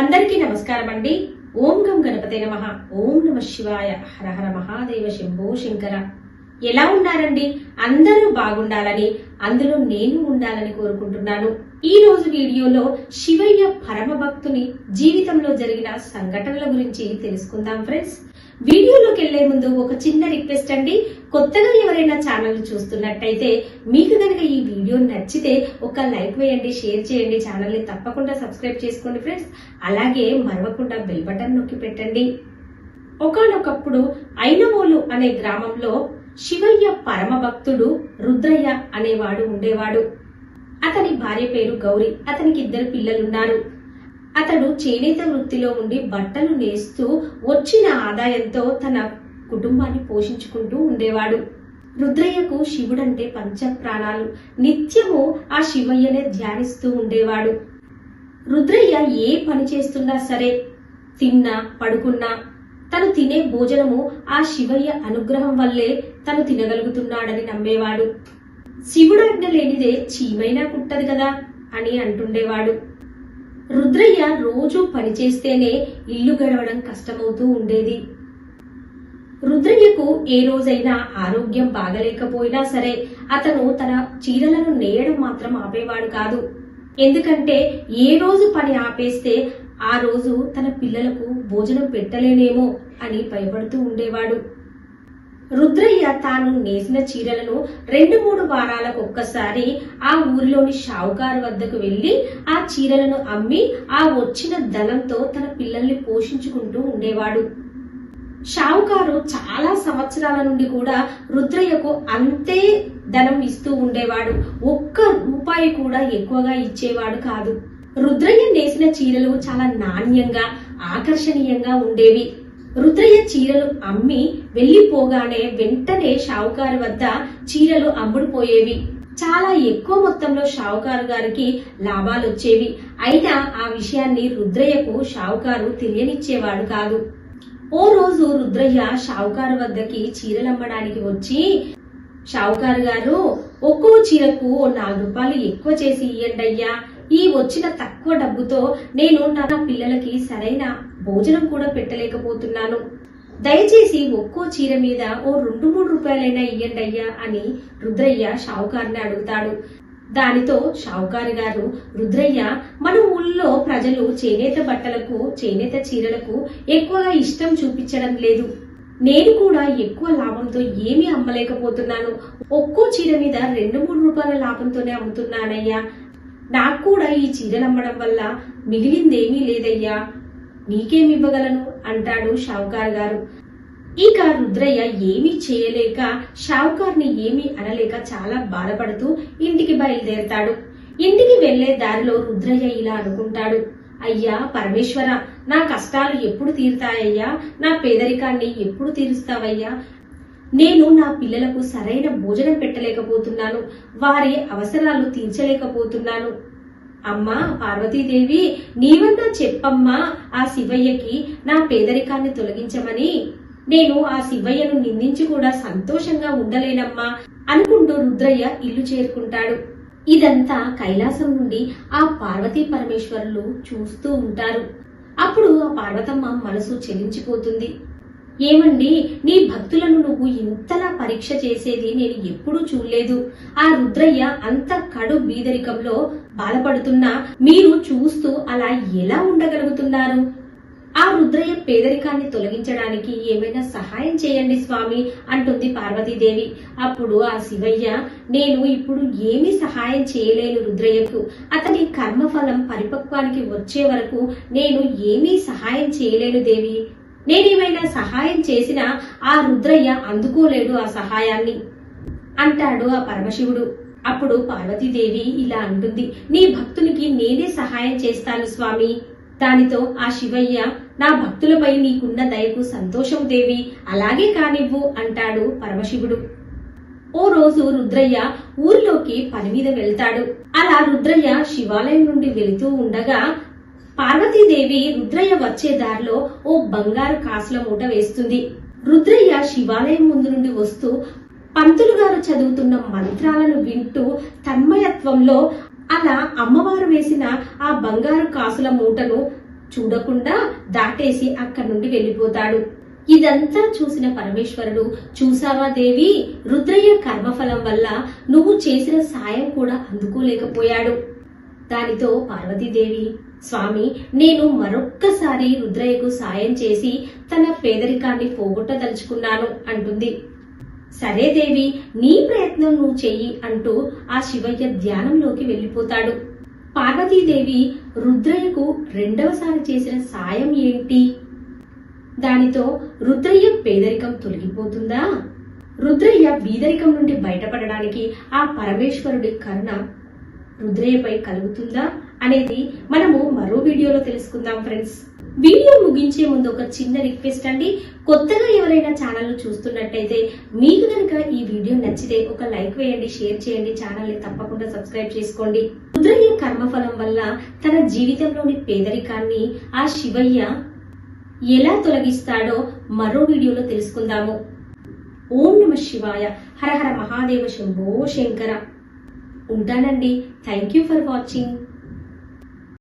అందరికీ నమస్కారం అండి. ఓం గం గణపతే నమ. ఓం నమ శివాయ. హర హర మహాదేవ శంభో శంకర. ఎలా ఉన్నారండి? అందరూ బాగుండాలని అందులో నేను ఉండాలని కోరుకుంటున్నాను. ఈ రోజు వీడియోలో శివయ్య పరమ భక్తుని జీవితంలో జరిగిన సంఘటనల గురించి తెలుసుకుందాం ఫ్రెండ్స్. వీడియోలోకి వెళ్ళే ముందు ఒక చిన్న రిక్వెస్ట్ అండి. కొత్తగా ఎవరైనా ఛానల్ చూస్తున్నట్టయితే మీకు కనుక ఈ వీడియో నచ్చితే ఒక లైక్ వేయండి షేర్ చేయండి ఛానల్ని తప్పకుండా సబ్స్క్రైబ్ చేసుకోండి ఫ్రెండ్స్. అలాగే మరవకుండా బెల్ బటన్ నొక్కి పెట్టండి. ఒకనొకప్పుడు ఐనవోలు అనే గ్రామంలో శివయ్య పరమ భక్తుడు రుద్రయ్య అనేవాడు ఉండేవాడు. అతని భార్య పేరు గౌరి అతనికి ఇద్దరు పిల్లలున్నారు. అతడు చేనేత వృత్తిలో ఉండి బట్టలు నేస్తూ వచ్చిన ఆదాయంతో తన కుటుంబాన్ని పోషించుకుంటూ ఉండేవాడు. రుద్రయ్యకు శివుడంటే పంచ ప్రాణాలు నిత్యము ఆ శివయ్యనే ధ్యానిస్తూ ఉండేవాడు. రుద్రయ్య ఏ పని చేస్తున్నా సరే తిన్నా పడుకున్నా తను తినే భోజనము ఆ శివయ్య అనుగ్రహం వల్లే తను తినగలుగుతున్నాడని నమ్మేవాడు. శివుడాజ్ఞ లేనిదే చీమైనా కుట్టదు కదా అని అంటుండేవాడు. రుద్రయ్య రోజు పనిచేస్తేనే ఇల్లు గడవడం కష్టమవుతూ ఉండేది. రుద్రయ్యకు ఏ రోజైనా ఆరోగ్యం బాగలేకపోయినా సరే అతను తన చీరలను నేయడం మాత్రం ఆపేవాడు కాదు. ఎందుకంటే ఏ రోజు పని ఆపేస్తే ఆ రోజు తన పిల్లలకు భోజనం పెట్టలేనేమో అని భయపడుతూ ఉండేవాడు. రుద్రయ్య తాను నేసిన చీరలను రెండు మూడు వారాలకు ఒక్కసారి ఆ ఊరిలోని షావుకారు వద్దకు వెళ్ళి ఆ చీరలను అమ్మి ఆ వచ్చిన ధనంతో తన పిల్లల్ని పోషించుకుంటూ ఉండేవాడు. షావుకారు చాలా సంవత్సరాల నుండి కూడా రుద్రయ్యకు అంతే ధనం ఇస్తూ ఉండేవాడు. ఒక్క రూపాయి కూడా ఎక్కువగా ఇచ్చేవాడు కాదు. రుద్రయ్య నేసిన చీరలు చాలా నాణ్యంగా ఆకర్షణీయంగా ఉండేవి. రుద్రయ్య చీరలు అమ్మి వెళ్ళిపోగానే వెంటనే షావుకారు వద్ద చీరలు అమ్ముడుపోయేవి. చాలా ఎక్కువ మొత్తంలో షావుకారు గారికి లాభాలు వచ్చేవి అయినా ఆ విషయాన్ని రుద్రయ్యకు షావుకారు తెలియనిచ్చేవాడు కాదు. ఓ రోజు రుద్రయ్య షావుకారు వద్దకి చీరలమ్మడానికి వచ్చి షావుకారు గారు ఒక్కో చీరకు నాలుగు రూపాయలు ఎక్కువ చేసి ఇయ్యండి అయ్యా ఈ వచ్చిన తక్కువ డబ్బుతో నేను నా పిల్లలకి సరైన భోజనం కూడా పెట్టలేకపోతున్నాను. దయచేసి ఒక్కో చీర మీద ఓ రెండు మూడు రూపాయలైనా ఇయ్యండి అయ్యా అని రుద్రయ్య షావుకారుని అడుగుతాడు. దానితో షావుకారు గారు రుద్రయ్య మన ఊళ్ళో ప్రజలు చేనేత బట్టలకు చేనేత చీరలకు ఎక్కువగా ఇష్టం చూపించడం లేదు. నేను కూడా ఎక్కువ లాభంతో ఏమీ అమ్మలేకపోతున్నాను. ఒక్కో చీర మీద రెండు మూడు రూపాయల లాభంతోనే అమ్ముతున్నానయ్యా. నాకు కూడా ఈ చీరలు అమ్మడం వల్ల మిగిలిందేమీ లేదయ్యా. నీకేమివ్వగలను అంటాడు షావుకార్ గారు. ఇక రుద్రయ్య ఏమీ చేయలేక షావుకార్ని ఏమీ అనలేక చాలా బాధపడుతూ ఇంటికి బయలుదేరతాడు. ఇంటికి వెళ్ళే దారిలో రుద్రయ్య ఇలా అనుకుంటాడు. అయ్యా పరమేశ్వర నా కష్టాలు ఎప్పుడు తీరుతాయ్యా నా పేదరికాన్ని ఎప్పుడు తీరుస్తావయ్యా? నేను నా పిల్లలకు సరైన భోజనం పెట్టలేకపోతున్నాను. వారి అవసరాలు తీర్చలేకపోతున్నాను. అమ్మా పార్వతీదేవి నీవన్నా చెప్పమ్మా ఆ శివయ్యకి నా పేదరికాన్ని తొలగించమని. నేను ఆ శివయ్యను నిందించి కూడా సంతోషంగా ఉండలేనమ్మా అనుకుంటూ రుద్రయ్య ఇల్లు చేరుకుంటాడు. ఇదంతా కైలాసం నుండి ఆ పార్వతీ పరమేశ్వరులు చూస్తూ ఉంటారు. అప్పుడు ఆ పార్వతమ్మ మనసు చెలించిపోతుంది. ఏమండి నీ భక్తులను నువ్వు ఇంతలా పరీక్ష చేసేది నేను ఎప్పుడూ చూడలేదు. ఆ రుద్రయ్య అంత కడు బీదరికంలో బాధపడుతున్నా మీరు చూస్తూ అలా ఎలా ఉండగలుగుతున్నారు? ఆ రుద్రయ్య పేదరికాన్ని తొలగించడానికి ఏమైనా సహాయం చేయండి స్వామి అంటుంది పార్వతీదేవి. అప్పుడు ఆ శివయ్య నేను ఇప్పుడు ఏమీ సహాయం చేయలేను రుద్రయ్యకు. అతని కర్మఫలం పరిపక్వానికి వచ్చే వరకు నేను ఏమీ సహాయం చేయలేను దేవి. నేనేమైనా సహాయం చేసినా ఆ రుద్రయ్య అందుకోలేడు ఆ సహాయాన్ని అంటాడు ఆ పరమశివుడు. అప్పుడు పార్వతీదేవి ఇలా అంటుంది నీ భక్తునికి నేనే సహాయం చేస్తాను స్వామి. దానితో ఆ శివయ్య నా భక్తులపై నీకున్న దయకు సంతోషం దేవి అలాగే కానివ్వు అంటాడు పరమశివుడు. ఓ రోజు రుద్రయ్య ఊరిలోకి పని మీద వెళ్తాడు. అలా రుద్రయ్య శివాలయం నుండి వెళుతూ ఉండగా పార్వతీదేవి రుద్రయ్య వచ్చే దారిలో ఓ బంగారు కాసుల మూట వేస్తుంది. రుద్రయ్య శివాలయం ముందు నుండి వస్తూ పంతులు గారు చదువుతున్న మంత్రాలను వింటూ తన్మయత్వంలో అలా అమ్మవారు వేసిన ఆ బంగారు కాసుల మూటను చూడకుండా దాటేసి అక్కడి నుండి వెళ్ళిపోతాడు. ఇదంతా చూసిన పరమేశ్వరుడు చూసావా దేవి రుద్రయ్య కర్మఫలం వల్ల నువ్వు చేసిన సాయం కూడా అందుకోలేకపోయాడు. దానితో పార్వతీదేవి స్వామి నేను మరొక్కసారి రుద్రయ్యకు సాయం చేసి తన పేదరికాన్ని పోగొట్టదలుచుకున్నాను అంటుంది. సరే దేవి నీ ప్రయత్నం నువ్వు చెయ్యి అంటూ ఆ శివయ్య ధ్యానంలోకి వెళ్ళిపోతాడు. పార్వతీదేవి రుద్రయ్యకు రెండవసారి చేసిన సాయం ఏంటి? దానితో రుద్రయ్య పేదరికం తొలగిపోతుందా? రుద్రయ్య బీదరికం నుండి బయటపడడానికి ఆ పరమేశ్వరుడి కరుణ రుద్రయ్యపై కలుగుతుందా అనేది మనము మరో వీడియోలో తెలుసుకుందాం ఫ్రెండ్స్. వీడియో ముగించే ముందు ఒక చిన్న రిక్వెస్ట్ అండి. కొత్తగా ఎవరైనా ఛానల్ చూస్తున్నట్టయితే మీకు కనుక ఈ వీడియో నచ్చితే ఒక లైక్ వేయండి షేర్ చేయండి ఛానల్ని తప్పకుండా సబ్స్క్రైబ్ చేసుకోండి. రుద్రయ్య కర్మఫలం వల్ల తన జీవితంలోని పేదరికాన్ని ఆ శివయ్య ఎలా తొలగిస్తాడో మరో వీడియోలో తెలుసుకుందాము. ఓం నమ శివాయ. హర హర మహాదేవ శంభో శంకర. ఉంటానండి. Thank you for watching